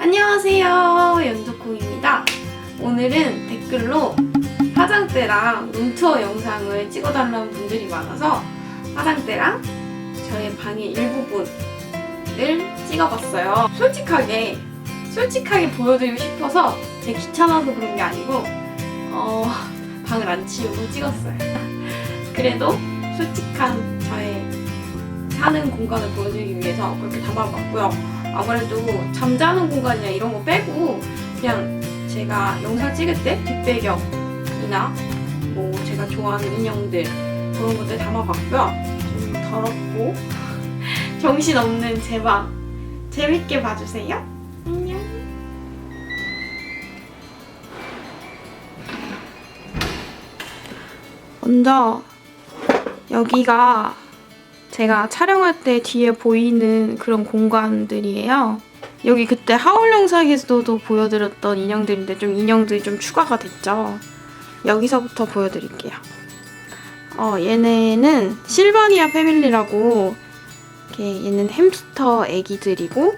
안녕하세요 연두콩입니다. 오늘은 댓글로 화장대랑 룸투어 영상을 찍어달라는 분들이 많아서 화장대랑 저의 방의 일부분을 찍어봤어요. 솔직하게 솔직하게 보여드리고 싶어서 제 귀찮아서 그런 게 아니고 어, 방을 안 치우고 찍었어요. 그래도 솔직한 저의 사는 공간을 보여드리기 위해서 그렇게 담아봤고요 아무래도 잠자는 공간이나 이런 거 빼고 그냥 제가 영상 찍을 때 뒷배경이나 뭐 제가 좋아하는 인형들 그런 것들 담아봤고요. 좀 더럽고 정신없는 제 방 재밌게 봐주세요. 안녕. 먼저 여기가 제가 촬영할 때 뒤에 보이는 그런 공간들이에요. 여기 그때 하울 영상에서도 보여드렸던 인형들인데 좀 인형들이 좀 추가가 됐죠. 여기서부터 보여드릴게요. 어, 얘네는 실바니아 패밀리라고 이렇게 얘는 햄스터 애기들이고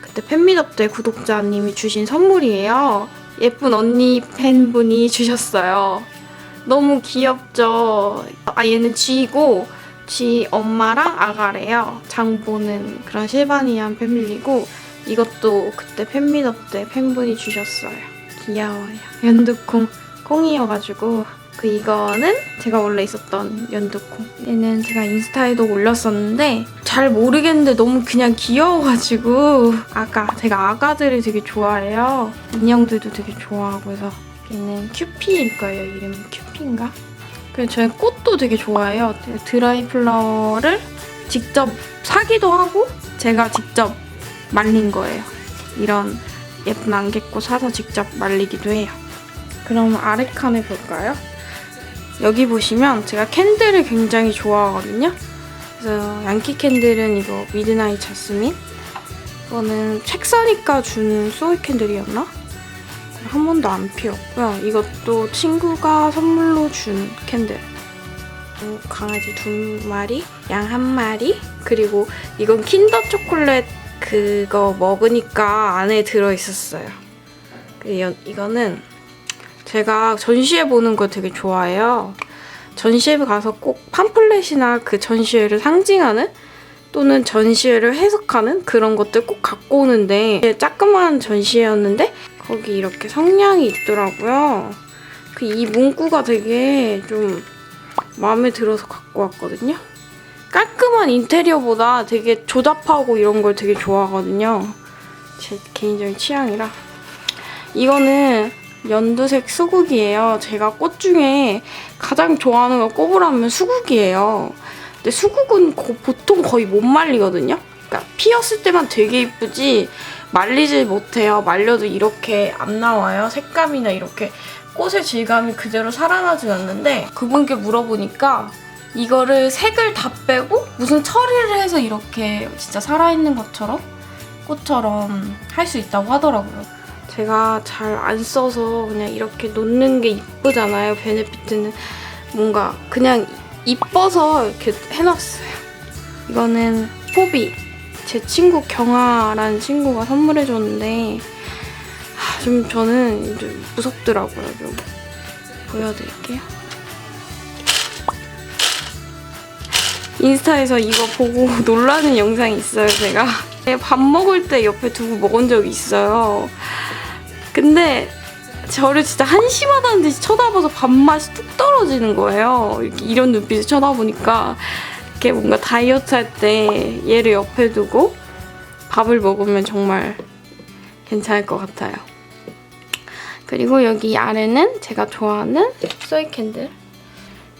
그때 팬미업 때 구독자님이 주신 선물이에요. 예쁜 언니 팬분이 주셨어요. 너무 귀엽죠? 아 얘는 쥐고 쥐 엄마랑 아가래요. 장 보는 그런 실바니안 패밀리고 이것도 그때 팬미업 때 팬분이 주셨어요. 귀여워요. 연두콩 콩이어가지고 그 이거는 제가 원래 있었던 연두콩. 얘는 제가 인스타에도 올렸었는데 잘 모르겠는데 너무 그냥 귀여워가지고 아가 제가 아가들을 되게 좋아해요. 인형들도 되게 좋아하고 해서 얘는 큐피일 거예요. 이름이 큐피인가? 그리고 저희 꽃도 되게 좋아해요. 드라이 플라워를 직접 사기도 하고 제가 직접 말린 거예요. 이런 예쁜 안개꽃 사서 직접 말리기도 해요. 그럼 아래 칸을 볼까요? 여기 보시면 제가 캔들을 굉장히 좋아하거든요. 그래서 양키 캔들은 이거 미드나잇 자스민. 이거는 책 사니까 준 소이 캔들이었나? 한 번도 안 피웠고요. 이것도 친구가 선물로 준 캔들. 어, 강아지 두 마리, 양 한 마리, 그리고 이건 킨더 초콜릿 그거 먹으니까 안에 들어 있었어요. 이거는 제가 전시회 보는 걸 되게 좋아해요. 전시회 가서 꼭 팜플렛이나 그 전시회를 상징하는 또는 전시회를 해석하는 그런 것들 꼭 갖고 오는데 짜끄만 전시회였는데 거기 이렇게 성냥이 있더라고요. 그 이 문구가 되게 좀 마음에 들어서 갖고 왔거든요. 깔끔한 인테리어보다 되게 조잡하고 이런 걸 되게 좋아하거든요. 제 개인적인 취향이라. 이거는 연두색 수국이에요. 제가 꽃 중에 가장 좋아하는 거 꼽으라면 수국이에요. 근데 수국은 거- 보통 거의 못 말리거든요. 그러니까 피었을 때만 되게 이쁘지 말리질 못해요. 말려도 이렇게 안 나와요. 색감이나 이렇게 꽃의 질감이 그대로 살아나진 않는데 그분께 물어보니까 이거를 색을 다 빼고 무슨 처리를 해서 이렇게 진짜 살아있는 것처럼 꽃처럼 할 수 있다고 하더라고요. 제가 잘 안 써서 그냥 이렇게 놓는 게 이쁘잖아요. 베네피트는 뭔가 그냥 이뻐서 이렇게 해놨어요. 이거는 포비. 제 친구 경아라는 친구가 선물해줬는데 아, 좀 저는 좀 무섭더라고요. 좀 보여드릴게요. 인스타에서 이거 보고 놀라는 영상이 있어요, 제가. 밥 먹을 때 옆에 두고 먹은 적이 있어요. 근데 저를 진짜 한심하다는 듯이 쳐다봐서 밥맛이 뚝 떨어지는 거예요. 이런 눈빛을 쳐다보니까 이렇게 뭔가 다이어트 할 때 얘를 옆에 두고 밥을 먹으면 정말 괜찮을 것 같아요. 그리고 여기 아래는 제가 좋아하는 소이 캔들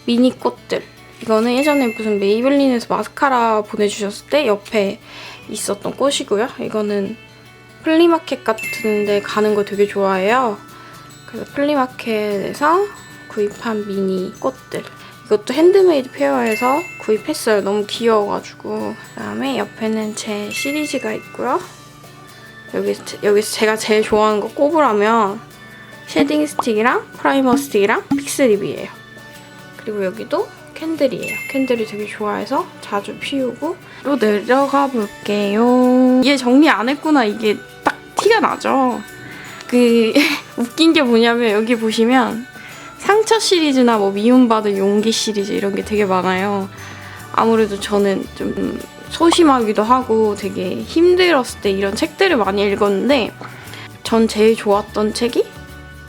미니 꽃들. 이거는 예전에 무슨 메이블린에서 마스카라 보내주셨을 때 옆에 있었던 꽃이고요. 이거는 플리마켓 같은 데 가는 거 되게 좋아해요. 그래서 플리마켓에서 구입한 미니 꽃들. 이것도 핸드메이드 페어에서 구입했어요. 너무 귀여워가지고. 그다음에 옆에는 제 시리즈가 있고요. 여기서, 제- 여기서 제가 제일 좋아하는 거 꼽으라면 쉐딩 스틱이랑 프라이머 스틱이랑 픽스립이에요. 그리고 여기도 캔들이에요. 캔들이 되게 좋아해서 자주 피우고 또 내려가 볼게요. 얘 정리 안 했구나. 이게 딱 티가 나죠. 그 웃긴 게 뭐냐면 여기 보시면 상처 시리즈나 뭐 미움받은 용기 시리즈 이런 게 되게 많아요. 아무래도 저는 좀 소심하기도 하고 되게 힘들었을 때 이런 책들을 많이 읽었는데 전 제일 좋았던 책이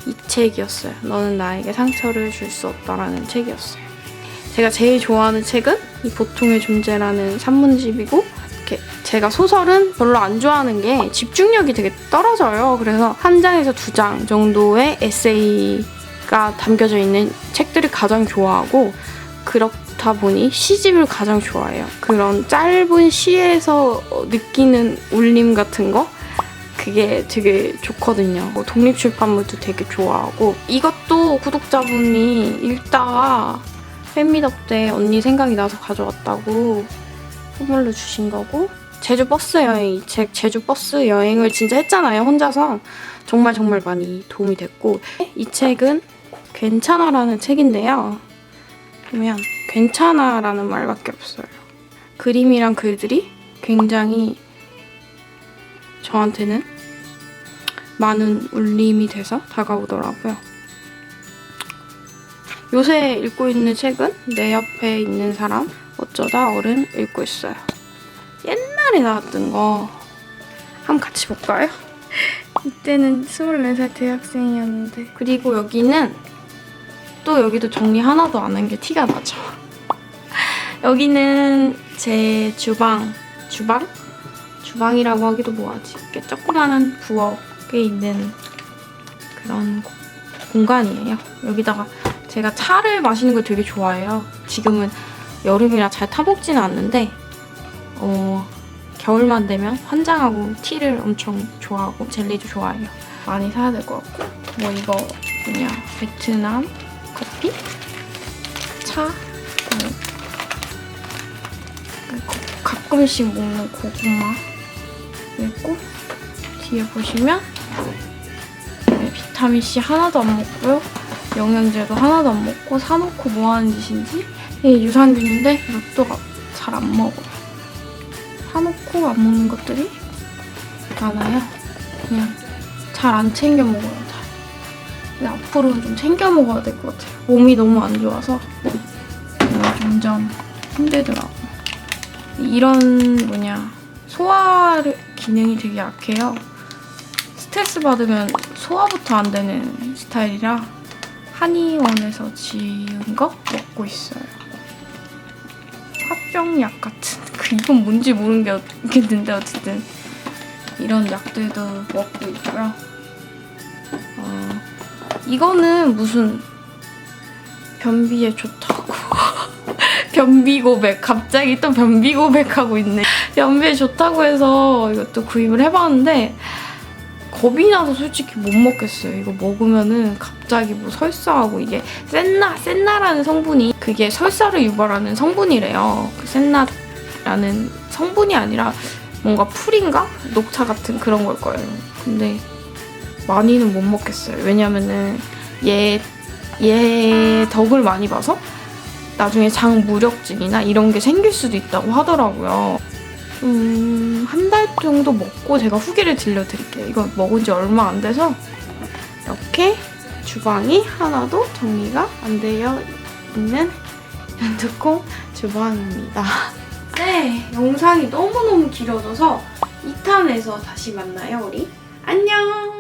이 책이었어요. 너는 나에게 상처를 줄 수 없다라는 책이었어요. 제가 제일 좋아하는 책은 이 보통의 존재라는 산문집이고 이렇게 제가 소설은 별로 안 좋아하는 게 집중력이 되게 떨어져요. 그래서 한 장에서 두 장 정도의 에세이 가 담겨져 있는 책들을 가장 좋아하고 그렇다 보니 시집을 가장 좋아해요. 그런 짧은 시에서 느끼는 울림 같은 거 그게 되게 좋거든요. 뭐 독립출판물도 되게 좋아하고 이것도 구독자분이 읽다가 팬미덕 때 언니 생각이 나서 가져왔다고 선물로 주신 거고 제주 버스 여행 이 책 제주 버스 여행을 진짜 했잖아요 혼자서 정말 정말 많이 도움이 됐고 이 책은 괜찮아라는 책인데요 보면 괜찮아라는 말밖에 없어요 그림이랑 글들이 굉장히 저한테는 많은 울림이 돼서 다가오더라고요. 요새 읽고 있는 책은 내 옆에 있는 사람 어쩌다 어른 읽고 있어요. 옛날에 나왔던 거 한번 같이 볼까요? 이때는 24살 대학생이었는데 그리고 여기는 또 여기도 정리 하나도 안 한 게 티가 나죠. 여기는 제 주방 주방? 주방이라고 하기도 뭐하지. 이렇게 조그마한 부엌에 있는 그런 고- 공간이에요. 여기다가 제가 차를 마시는 걸 되게 좋아해요. 지금은 여름이라 잘 타먹지는 않는데 어, 겨울만 되면 환장하고 티를 엄청 좋아하고 젤리도 좋아해요. 많이 사야 될 것 같고 뭐 이거 뭐냐 베트남 커피 차 뭐, 그리고 가끔씩 먹는 고구마 있고 뒤에 보시면 네, 비타민 C 하나도 안 먹고요. 영양제도 하나도 안 먹고 사놓고 뭐 하는 짓인지 이게 유산균인데 이것도 잘안 먹어요. 사놓고 안 먹는 것들이 많아요. 그냥 잘 안 챙겨 먹어요. 다. 근데 앞으로는 좀 챙겨 먹어야 될 것 같아요. 몸이 너무 안 좋아서 어, 점점 힘들더라고. 이런 뭐냐 소화 기능이 되게 약해요. 스트레스 받으면 소화부터 안 되는 스타일이라 한의원에서 지은 거 먹고 있어요. 화병약 같은 그 이건 뭔지 모르겠는데 어쨌든 이런 약들도 먹고 있고요. 어, 이거는 무슨 변비에 좋다고 변비 고백 갑자기 또 변비 고백하고 있네. 변비에 좋다고 해서 이것도 구입을 해봤는데 겁이 나서 솔직히 못 먹겠어요. 이거 먹으면은 갑자기 뭐 설사하고 이게 센나 센나라는 성분이 그게 설사를 유발하는 성분이래요. 그 센나라는 성분이 아니라 뭔가 풀인가 녹차 같은 그런 걸 거예요. 근데 많이는 못 먹겠어요. 왜냐면은 얘 얘 덕을 많이 봐서 나중에 장 무력증이나 이런 게 생길 수도 있다고 하더라고요. 음, 한 달 정도 먹고 제가 후기를 들려드릴게요. 이거 먹은 지 얼마 안 돼서 이렇게 주방이 하나도 정리가 안 되어 있는 연두콩 주방입니다. 네, 영상이 너무너무 길어져서 2탄에서 다시 만나요, 우리. 안녕!